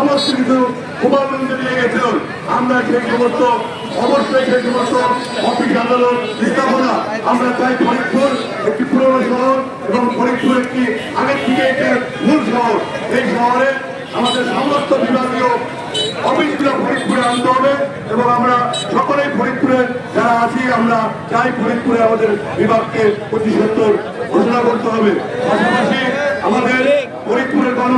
সমস্ত কিছু কুমারগঞ্জে নিয়ে আমরা সেই সমস্ত, অবশ্যই সেই সমস্ত অফিস আদালত স্থাপনা আমরা চাই ফরিদপুর, একটি পুরনো শহর এবং ফরিদপুর একটি আগের থেকে একটি মূল শহর। এই শহরে আমাদের সমস্ত বিভাগীয় অফিসগুলো ফরিদপুরে আনতে হবে এবং আমরা সকলেই ফরিদপুরে যারা আছি, আমরা চাই ফরিদপুরে আমাদের বিভাগকে অতি সত্তর ঘোষণা করতে হবে। পাশাপাশি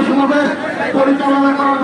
সমাবেশ পরিচালনা করার